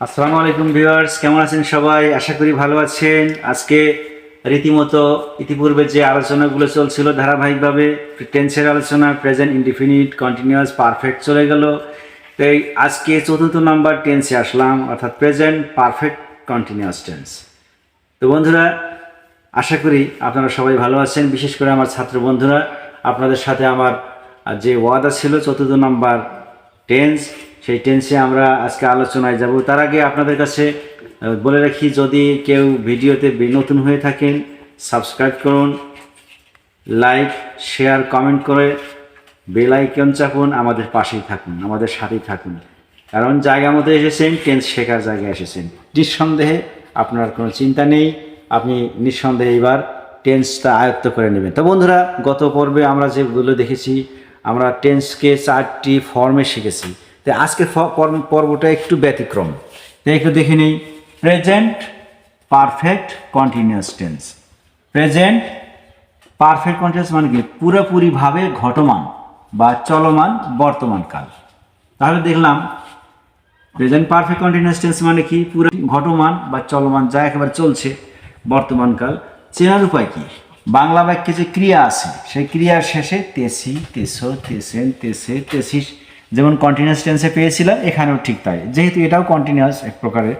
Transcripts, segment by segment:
আসসালামু আলাইকুম ভিউয়ার্স, কেমন আছেন সবাই? আশা করি ভালো আছেন। আজকে রীতিমতো ইতিপূর্বে যে আলোচনাগুলো চলছিল ধারাবাহিকভাবে টেন্সের আলোচনা প্রেজেন্ট ইনডিফিনিট কন্টিনিউয়াস পারফেক্ট চলে গেল। তাই আজকে চতুর্থ নাম্বার টেন্সে আসলাম, অর্থাৎ প্রেজেন্ট পারফেক্ট কন্টিনিউয়াস টেন্স তো বন্ধুরা, আশা করি আপনারা সবাই ভালো আছেন। বিশেষ করে আমার ছাত্র বন্ধুরা, আপনাদের সাথে আমার যে ওয়াদা ছিল চতুর্থ নাম্বার টেন্স সেই টেন্সে আমরা আজকে আলোচনায় যাব। তার আগে আপনাদের কাছে বলে রাখি, যদি কেউ ভিডিওতে নতুন হয়ে থাকেন সাবস্ক্রাইব করুন লাইক শেয়ার কমেন্ট করে বেল আইকন চাপুন, আমাদের পাশেই থাকুন, আমাদের সাথেই থাকুন। কারণ জায়গা মতো এসেছেন টেন্স শেখার জায়গায় এসেছেন। নিঃসন্দেহে আপনার কোনো চিন্তা নেই, আপনি নিঃসন্দেহে এবার টেন্সটা আয়ত্ত করে নেবেন। তো বন্ধুরা, গত পর্বে আমরা যেগুলো দেখেছি, আমরা টেন্সকে চারটি ফর্মে শিখেছি। তো আজকের ফ- পর্ব- পর্বটা একটু ব্যতিক্রম। তো একটু দেখে নিই। Present perfect continuous tense present perfect continuous মানে কি? পুরোপুরিভাবে ঘটমান বা চলমান বর্তমান কাল। তাহলে দেখলাম প্রেজেন্ট পারফেক্ট কন্টিনিউয়াস টেন্স মানে কি? পুরো ঘটমান বা চলমান যা একেবারে চলছে বর্তমানকাল চেনার উপায় কি? বাংলা বাক্যে যে ক্রিয়া আছে, সেই ক্রিয়ার শেষে তেসি, তেসো, তেসেন, তেসে, তেসিস যেমন কন্টিনিউয়াস টেন্সে পেয়েছিলাম, এখানেও ঠিক তাই। যেহেতু এটাও কন্টিনিউয়াস এক প্রকারের।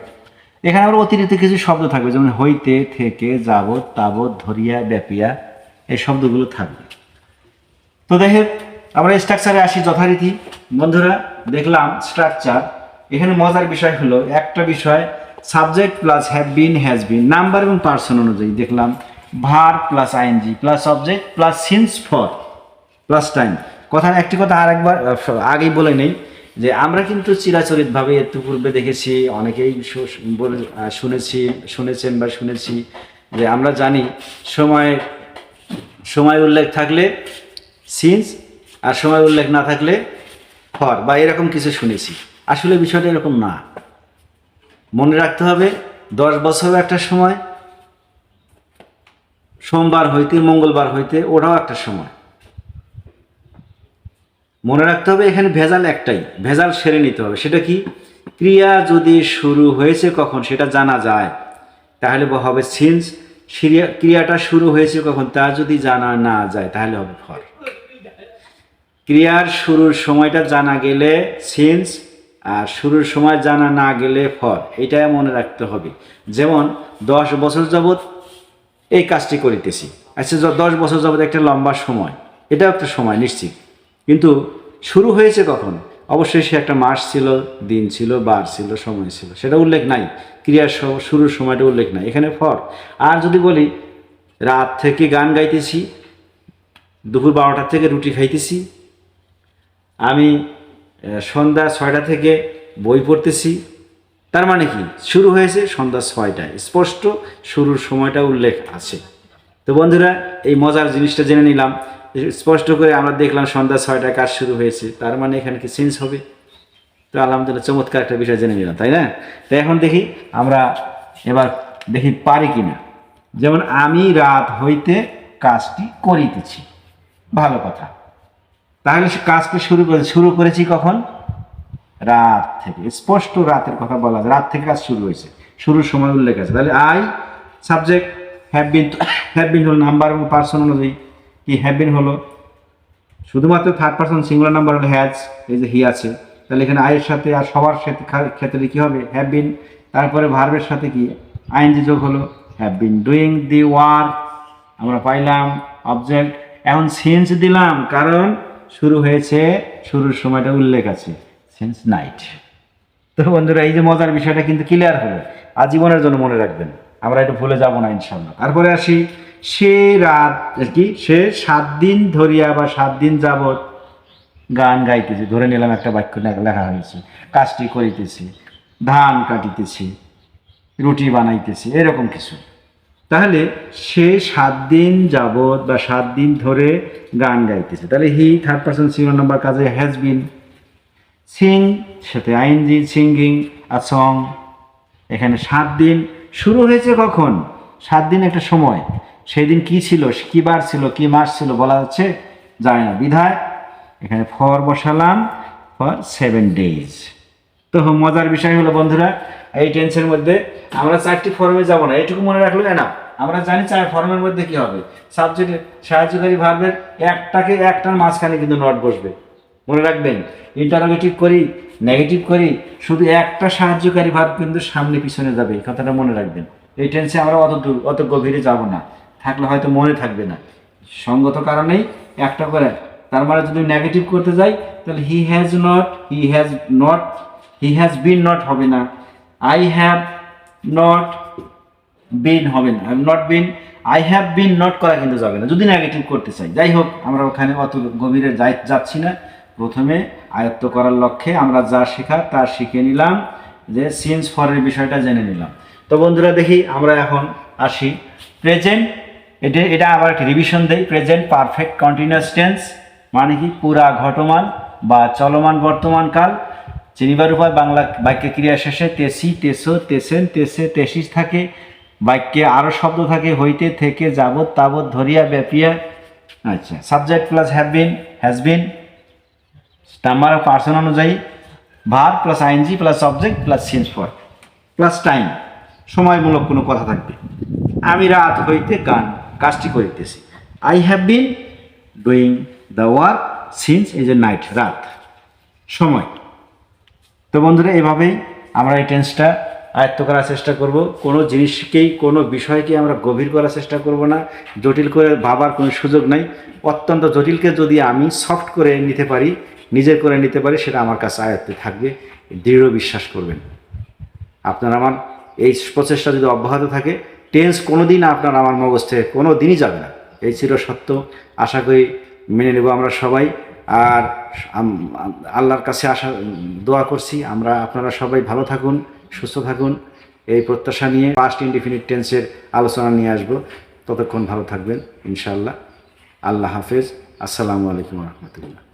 এখানে আবার অতিরিক্ত কিছু শব্দ থাকবে, যেমন হইতে, থেকে যাবত তাবত ধরিয়া, ব্যাপিয়া, এই শব্দগুলো থাকবে। তো দেখে আমরা স্ট্রাকচারে আসি যথারীতি। বন্ধুরা, দেখলাম স্ট্রাকচার এখানে মজার বিষয় হলো, একটা বিষয় subject plus have been has been number এবং পার্সন অনুযায়ী দেখলাম। Verb plus ING plus object plus since for plus time কথার একটি কথা আরেকবার আহ, আগেই বলে নেই যে আমরা কিন্তু চিরাচরিতভাবে এর পূর্বে দেখেছি অনেকেই শুনেছি শুনেছেন বা শুনেছি যে আমরা জানি সময় সময় উল্লেখ থাকলে সিন্স আর সময় উল্লেখ না থাকলে ফর বা এরকম কিছু শুনেছি। আসলে বিষয়টা এরকম না। মনে রাখতে হবে দশ বছর একটা সময় সোমবার হইতে মঙ্গলবার হইতে ওটাও একটা সময়। মনে রাখতে হবে, এখানে ভেজাল একটাই, ভেজাল সেরে নিতে হবে। সেটা কি? ক্রিয়া যদি শুরু হয়েছে কখন, সেটা জানা যায়। তাহলে হবে সিন্স। ক্রিয়াটা শুরু হয়েছে কখন, তা যদি জানা না যায়, তাহলে হবে ফর। ক্রিয়ার শুরুর সময়টা জানা গেলে সিন্স, আর শুরুর সময় জানা না গেলে ফর। এটাই মনে রাখতে হবে। যেমন, দশ বছর যাবৎ এই কাজটি করিতেছি। আচ্ছা দশ বছর যাবৎ একটা লম্বা সময়। এটাও একটা সময়, নিশ্চিত। কিন্তু শুরু হয়েছে কখন? অবশ্যই সে একটা মাস ছিল, দিন ছিল, বার ছিল, সময় ছিল। সেটা উল্লেখ নাই। ক্রিয়ার শুরুর সময়টা উল্লেখ নাই। এখানে ফর। আর যদি বলি, রাত থেকে গান গাইতেছি, দুপুর বারোটা থেকে রুটি খাইতেছি, আমি সন্ধ্যা ছয়টা থেকে বই পড়তেছি। তার মানে কি? শুরু হয়েছে সন্ধ্যা ছয়টায়। স্পষ্ট শুরুর সময়টা উল্লেখ আছে। তো বন্ধুরা, এই মজার জিনিসটা জেনে নিলাম। স্পষ্ট করে আমরা দেখলাম সন্ধ্যা ছয়টায় কাজ শুরু হয়েছে। তার মানে এখানে কি চেঞ্জ হবে? তো আলহামদুলিল্লাহ চমৎকার একটা বিষয় জেনে নিলাম, তাই না? তো এখন দেখি আমরা এবার দেখি পারি কিনা। যেমন আমি রাত হইতে কাজটি করিতেছি। ভালো কথা। তাহলে সে কাজকে শুরু করে শুরু করেছি কখন? রাত থেকে। স্পষ্ট রাতের কথা বলা যায়। রাত থেকে কাজ শুরু হয়েছে। শুরুর সময় উল্লেখ আছে। তাহলে I subject have been have been হল নাম্বার এবং পার্সন অনুযায়ী। কি হ্যাভ বিন হলো। শুধুমাত্র থার্ড পার্সন সিঙ্গুলার নাম্বার হলো হ্যাজ এই যে হি আছে। তাহলে এখানে আয়ের সাথে আর সবার সাথে ক্ষেত্রে কি হবে? হ্যাভ বিন তারপরে ভার্বের সাথে কি? আইনজি যোগ হলো। Have been doing the work আমরা পাইলাম অবজেক্ট এখন সেন্স দিলাম, কারণ শুরু হয়েছে, শুরুর সময়টা উল্লেখ আছে। সেন্স নাইট তো বন্ধুরা, এই যে মজার বিষয়টা কিন্তু ক্লিয়ার হলো। আজীবনের জন্য মনে রাখবেন। আমরা এটা ভুলে যাব না ইনশাল্লাহ তারপরে আসি। সে রাত কি? সে সাত দিন ধরিয়া বা সাত দিন যাবৎ গান গাইতেছে। ধরে নিলাম একটা বাক্য লেখা হয়েছে। কাজটি করিতেছে, ধান কাটিতেছি, রুটি বানাইতেছে, এরকম কিছু। তাহলে সে সাত দিন যাবৎ বা সাত দিন ধরে গান গাইতেছে। তাহলে he third person single number কাজে হ্যাজ বিন সিং সাথে আইনজি সিঙ্গিং আর সং এখানে সাত দিন, শুরু হয়েছে কখন? সাত দিন একটা সময়। সেই দিন কি ছিল, কি বার ছিল, কি মাস ছিল বলা যাচ্ছে যায় না। বিধায় এখানে ফর বসালাম, ফর সেভেন ডেজ তো মজার বিষয় হলো বন্ধুরা, এই টেন্সের মধ্যে আমরা চারটি ফর্মে যাব না। এইটুকু মনে রাখলে না, আমরা জানি চার ফর্মের মধ্যে কি হবে। সাবজেক্টের সাহায্যকারী ভার্বের একটাকে একটার মাঝখানে কিন্তু নট বসবে। মনে রাখবেন ইন্টারোগেটিভ করি নেগেটিভ করি, শুধু একটা সাহায্যকারী ভার্ব কিন্তু সামনে পিছনে যাবে, এই কথাটা মনে রাখবেন। এই টেন্সে আমরা অত দূর, অত গভীরে যাব না। থাকলে হয়তো মনে থাকবে না। সঙ্গত কারণেই একটা করে, তার মানে যদি নেগেটিভ করতে যাই, তাহলে he has not he has not he has been not হবে না। আই হ্যাভ নট বিন হবে না। Not been I have been not করা কিন্তু যাবে না। যদি নেগেটিভ করতে চাই, যাই হোক, আমরা ওখানে অত গভীরে যাই যাচ্ছি না। প্রথমে আয়ত্ত করার লক্ষ্যে আমরা যা শেখা তা শিখে নিলাম, যে সিন্স ফরের বিষয়টা জেনে নিলাম। তো বন্ধুরা দেখি, আমরা এখন আসি। প্রেজেন্ট এটা এটা আবার একটি রিভিশন দেই প্রেজেন্ট পারফেক্ট কন্টিনিউয়াস টেন্স মানে কি? পুরা ঘটমান বা চলমান বর্তমান কাল চিনিবার উপায় বাংলা বাক্যে ক্রিয়া শেষে তেসি, তেসো, তেসেন, তেসে, তেসিস থাকে, বাক্যে আরও শব্দ থাকে, হইতে, থেকে যাবত তাবত ধরিয়া, ব্যাপিয়া। আচ্ছা subject plus have been has been number of person অনুযায়ী verb plus ING plus object plus change for plus time সময়মূলক কোনো কথা থাকবে। আমি রাত হইতে গান কাজটি করিতেছি। I have been doing the work since is a night রাত, সময়। তো বন্ধুরা, এভাবেই আমরা এই টেন্সটা আয়ত্ত করার চেষ্টা করব। কোনো জিনিসকেই, কোনো বিষয়কে আমরা গভীর করার চেষ্টা করব না। জটিল করে ভাবার কোনো সুযোগ নাই। অত্যন্ত জটিলকে যদি আমি সফট করে নিতে পারি, নিজের করে নিতে পারি, সেটা আমার কাছে আয়ত্তে থাকবে। দৃঢ় বিশ্বাস করবেন। আপনার আমার এই প্রচেষ্টা যদি অব্যাহত থাকে টেন্স কোনো দিন আপনার আমার মগজ থেকে কোনো দিনই যাবে না। এই ছিল সত্য। আশা করি মেনে নেব আমরা সবাই। আর আল্লাহর কাছে আশা, দোয়া করছি। আমরা আপনারা সবাই ভালো থাকুন, সুস্থ থাকুন। এই প্রত্যাশা নিয়ে পাস্ট ইনডিফিনিট টেন্সের আলোচনা নিয়ে আসব। ততক্ষণ ভালো থাকবেন, ইনশাআল্লাহ। আল্লাহ হাফেজ। আসসালামু আলাইকুম রহমতুল্লাহ।